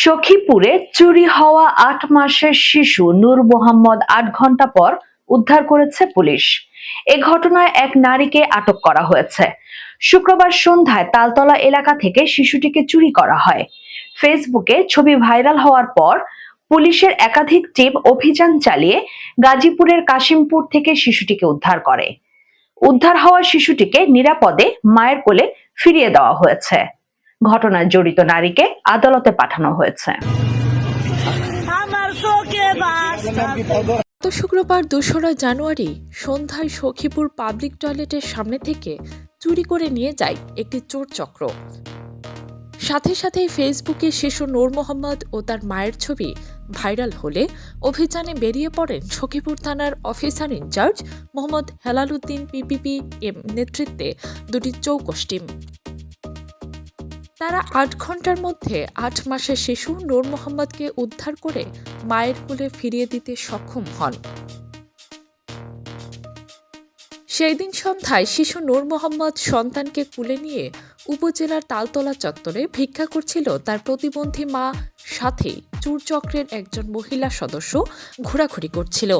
সখীপুরে চুরি হওয়া আট মাসের শিশু নূর মোহাম্মদ আট ঘণ্টা পর উদ্ধার করেছে পুলিশ। এ ঘটনায় এক নারীকে আটক করা হয়েছে। শুক্রবার সন্ধ্যায় তালতলা এলাকা থেকে শিশুটিকে চুরি করা হয়। ফেসবুকে ছবি ভাইরাল হওয়ার পর পুলিশের একাধিক টিম অভিযান চালিয়ে গাজীপুরের কাশিমপুর থেকে শিশুটিকে উদ্ধার করে। উদ্ধার হওয়া শিশুটিকে নিরাপদে মায়ের কোলে ফিরিয়ে দেওয়া হয়েছে। ঘটনায় জড়িত নারীকে আদালতে পাঠানো হয়েছে। গত শুক্রবার দোসরা জানুয়ারি সন্ধ্যায় সখীপুর পাবলিক টয়লেটের সামনে থেকে চুরি করে নিয়ে যায় একটি চোর চক্র। সাথে সাথেই ফেসবুকে শিশু নূর মোহাম্মদ ও তার মায়ের ছবি ভাইরাল হলে অভিযানে বেরিয়ে পড়েন সখীপুর থানার officer in charge Mohammad Helaluddin PPP এর নেতৃত্বে দুটি চৌকস টিম। তারা আট ঘণ্টার মধ্যে আট মাসের শিশু নূর মোহাম্মদকে উদ্ধার করে মায়ের কোলে ফিরিয়ে দিতে সক্ষম হন। সেই দিন সন্ধ্যায় শিশু নূর মোহাম্মদ সন্তানকে কুলে নিয়ে উপজেলার তালতলা চত্বরে ভিক্ষা করছিল তার প্রতিবন্ধী মা, সাথে চুরচক্রের একজন মহিলা সদস্য ঘোরাঘুরি করছিল।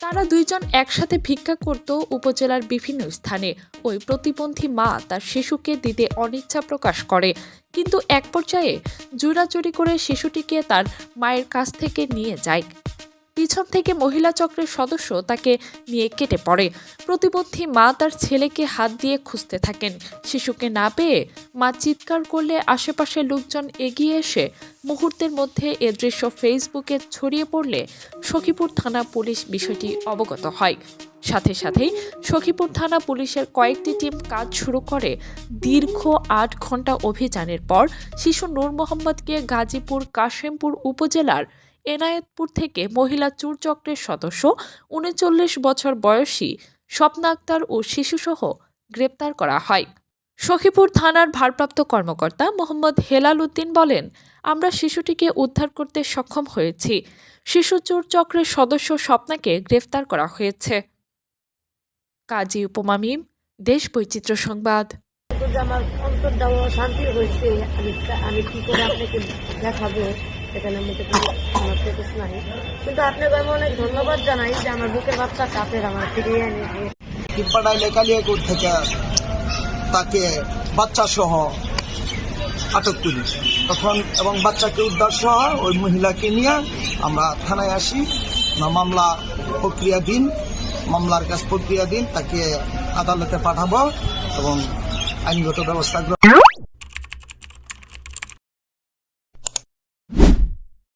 তারা দুইজন একসাথে ভিক্ষা করত উপজেলার বিভিন্ন স্থানে। ওই প্রতিবন্ধী মা তার শিশুকে দিতে অনিচ্ছা প্রকাশ করে। কিন্তু এক পর্যায়ে জোরাজুরি করে শিশুটিকে তার মায়ের কাছ থেকে নিয়ে যায়। পিছন থেকে মহিলা চক্রের সদস্য তাকে নিয়ে কেটে পড়ে। প্রতিবন্ধী মা তার ছেলেকে হাত দিয়ে খুঁজতে থাকেন। শিশুকে না পেয়ে মা চিৎকার করলে আশেপাশের লোকজন এগিয়ে এসে মুহূর্তের মধ্যে এ দৃশ্য ফেসবুকে ছড়িয়ে পড়লে সখীপুর থানা পুলিশ বিষয়টি অবগত হয়। সাথে সাথেই সখীপুর থানা পুলিশের কয়েকটি টিম কাজ শুরু করে। দীর্ঘ আট ঘণ্টা অভিযানের পর শিশু নূর মোহাম্মদকে গাজীপুর কাশেমপুর উপজেলার এনায়েতপুর থেকে মহিলা চুরচক্রের সদস্য, উনচল্লিশ বছর বয়সী স্বপ্না আক্তার ও শিশুসহ গ্রেপ্তার করা হয়। সখীপুর থানার ভারপ্রাপ্ত কর্মকর্তা মোহাম্মদ হেলাল উদ্দিন বলেন, আমরা শিশুটিকে উদ্ধার করতে সক্ষম হয়েছি। শিশু চোর চক্রের সদস্য স্বপ্নাকে গ্রেফতার করা হয়েছে। কাজী উপমামিম দেশ বৈচিত্র্য সংবাদ। যে আমার অন্তরটাও শান্তি হয়েছে, আমি আমি কি করে আপনাকে দেখাবো? মধ্যে কোনো আমার থেকে নাই। কিন্তু আপনাকে আমি অনেক ধন্যবাদ জানাই যে আমার বুকের বাচ্চা কাপের আমার ফিরিয়ে এনে দিয়ে কিপাড়ায় লেকালিয়াকুর থেকে তাকে বাচ্চা সহ আটক করি। তখন এবং বাচ্চাকে উদ্ধার সহ ওই মহিলাকে নিয়ে আমরা থানায় আসি। মামলা প্রক্রিয়াধীন মামলার কাজ প্রক্রিয়াধীন তাকে আদালতে পাঠাবো এবং আইনগত ব্যবস্থা